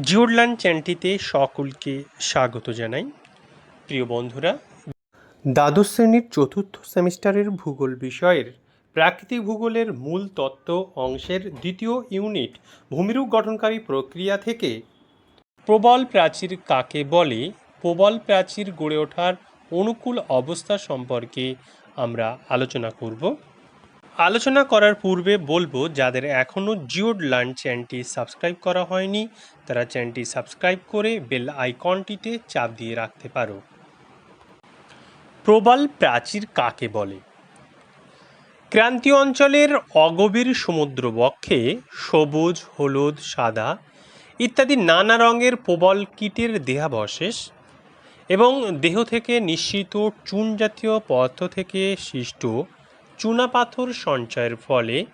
জিওরলান চ্যানেলটিতে সকলকে স্বাগত জানাই। প্রিয় বন্ধুরা, দ্বাদশ শ্রেণির চতুর্থ সেমিস্টারের ভূগোল বিষয়ের প্রাকৃতিক ভূগোলের মূল তত্ত্ব অংশের দ্বিতীয় ইউনিট ভূমিরূপ গঠনকারী প্রক্রিয়া থেকে প্রবল প্রাচীর কাকে বলে, প্রবল প্রাচীর গড়ে ওঠার অনুকূল অবস্থা সম্পর্কে আমরা আলোচনা করব। আলোচনা করার পূর্বে বলব, যাদের এখনও জিওড লার্ন চ্যানেলটি সাবস্ক্রাইব করা হয়নি, তারা চ্যানেলটি সাবস্ক্রাইব করে বেল আইকনটিতে চাপ দিয়ে রাখতে পারো। প্রবাল প্রাচীর কাকে বলে? ক্রান্তীয় অঞ্চলের অগভীর সমুদ্র বক্ষে সবুজ, হলুদ, সাদা ইত্যাদি নানা রঙের প্রবল কীটের দেহাবশেষ এবং দেহ থেকে নিঃসৃত চুন জাতীয় পদার্থ থেকে সৃষ্ট চুনাপাথর সঞ্চয়ের ফলে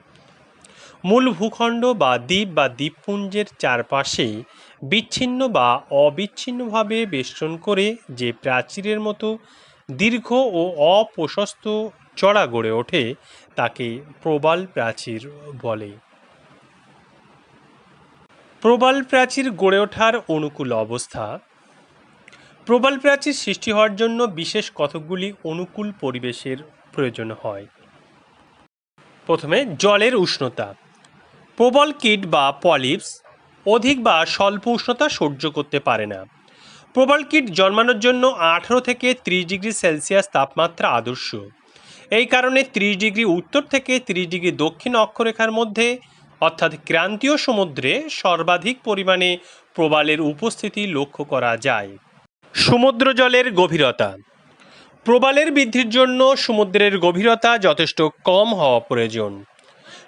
মূল ভূখণ্ড বা দ্বীপ বা দ্বীপপুঞ্জের চারপাশে বিচ্ছিন্ন বা অবিচ্ছিন্নভাবে বেষ্টন করে যে প্রাচীরের মতো দীর্ঘ ও অপ্রশস্ত চড়া গড়ে ওঠে, তাকে প্রবাল প্রাচীর বলে। প্রবাল প্রাচীর গড়ে ওঠার অনুকূল অবস্থা। প্রবাল প্রাচীর সৃষ্টি হওয়ার জন্য বিশেষ কতকগুলি অনুকূল পরিবেশের প্রয়োজন হয়। প্রথমে জলের উষ্ণতা। প্রবল কীট বা পলিপস অধিক বা স্বল্প উষ্ণতা সহ্য করতে পারে না। প্রবল কীট জন্মানোর জন্য আঠারো থেকে ত্রিশ ডিগ্রি সেলসিয়াস তাপমাত্রা আদর্শ। এই কারণে ত্রিশ ডিগ্রি উত্তর থেকে ত্রিশ ডিগ্রি দক্ষিণ অক্ষরেখার মধ্যে, অর্থাৎ ক্রান্তীয় সমুদ্রে, সর্বাধিক পরিমাণে প্রবালের উপস্থিতি লক্ষ্য করা যায়। সমুদ্র জলের গভীরতা প্রবালের বৃদ্ধির জন্য সমুদ্রের গভীরতা যথেষ্ট কম হওয়া প্রয়োজন।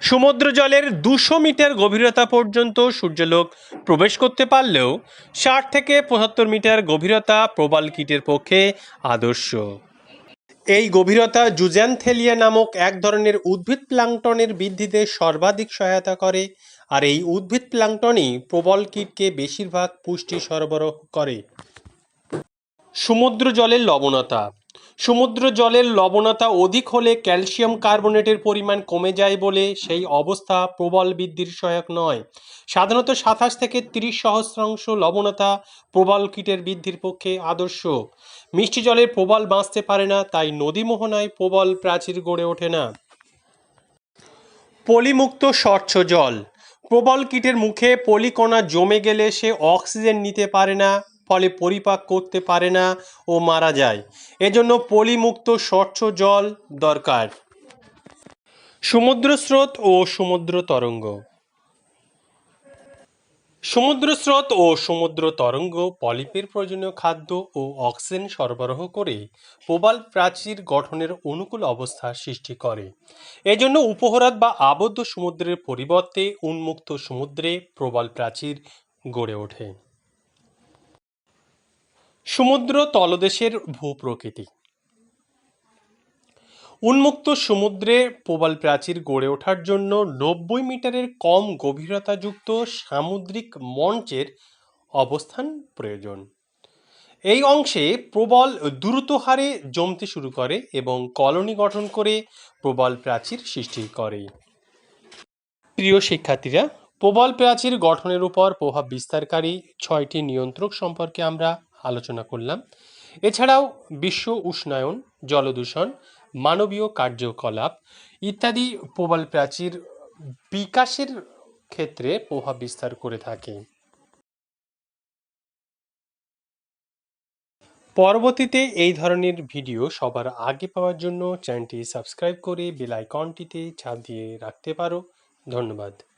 সমুদ্র জলের দুশো মিটার গভীরতা পর্যন্ত সূর্যলোক প্রবেশ করতে পারলেও ষাট থেকে পঁচাত্তর মিটার গভীরতা প্রবাল কীটের পক্ষে আদর্শ। এই গভীরতা জুজ্যানথেলিয়া নামক এক ধরনের উদ্ভিদ প্লাঙ্কটনের বৃদ্ধিতে সর্বাধিক সহায়তা করে, আর এই উদ্ভিদ প্লাঙ্কটনই প্রবল কীটকে বেশিরভাগ পুষ্টি সরবরাহ করে। সমুদ্র জলের লবণতা সমুদ্র জলের লবণতা অধিক হলে ক্যালসিয়াম কার্বনেটের পরিমাণ কমে যায় বলে সেই অবস্থা প্রবল বৃদ্ধির সহায়ক নয়। সাধারণত সাতাশ থেকে তিরিশ সহস্রাংশ লবণতা প্রবল কীটের বৃদ্ধির পক্ষে আদর্শ। মিষ্টি জলের প্রবল বাঁচতে পারে না, তাই নদী মোহনায় প্রবল প্রাচীর গড়ে ওঠে না। পলিমুক্ত স্বচ্ছ জল। প্রবল কীটের মুখে পলিকণা জমে গেলে সে অক্সিজেন নিতে পারে না। ফলে পরিপাক করতে পারে না ও মারা যায়। এজন্য পলিমুক্ত স্বচ্ছ জল দরকার। সমুদ্র স্রোত ও সমুদ্র তরঙ্গ। সমুদ্র স্রোত ও সমুদ্র তরঙ্গ পলিপের প্রয়োজনীয় খাদ্য ও অক্সিজেন সরবরাহ করে প্রবাল প্রাচীর গঠনের অনুকূল অবস্থা সৃষ্টি করে। এজন্য উপহরাত বা আবদ্ধ সমুদ্রের পরিবর্তে উন্মুক্ত সমুদ্রে প্রবাল প্রাচীর গড়ে ওঠে। সমুদ্র তলদেশের ভূপ্রকৃতি। উন্মুক্ত সমুদ্রে প্রবাল প্রাচীর গড়ে ওঠার জন্য নব্বই মিটারের কম গভীরতাযুক্ত সামুদ্রিক মঞ্চের অবস্থান প্রয়োজন। এই অংশে প্রবল দ্রুত হারে জমতে শুরু করে এবং কলোনি গঠন করে প্রবল প্রাচীর সৃষ্টি করে। প্রিয় শিক্ষার্থীরা, প্রবল প্রাচীর গঠনের উপর প্রভাব বিস্তারকারী ছয়টি নিয়ন্ত্রক সম্পর্কে আমরা আলোচনা করলাম। এছাড়াও বিশ্ব উষ্ণায়ন, জলদূষণ, মানবীয় কার্যকলাপ ইত্যাদি প্রবল প্রাচীর বিকাশের ক্ষেত্রে প্রভাব বিস্তার করে থাকে। পরবর্তীতে এই ধরনের ভিডিও সবার আগে পাওয়ার জন্য চ্যানেলটি সাবস্ক্রাইব করে বেল আইকনটিতে চাপ দিয়ে রাখতে পারো। ধন্যবাদ।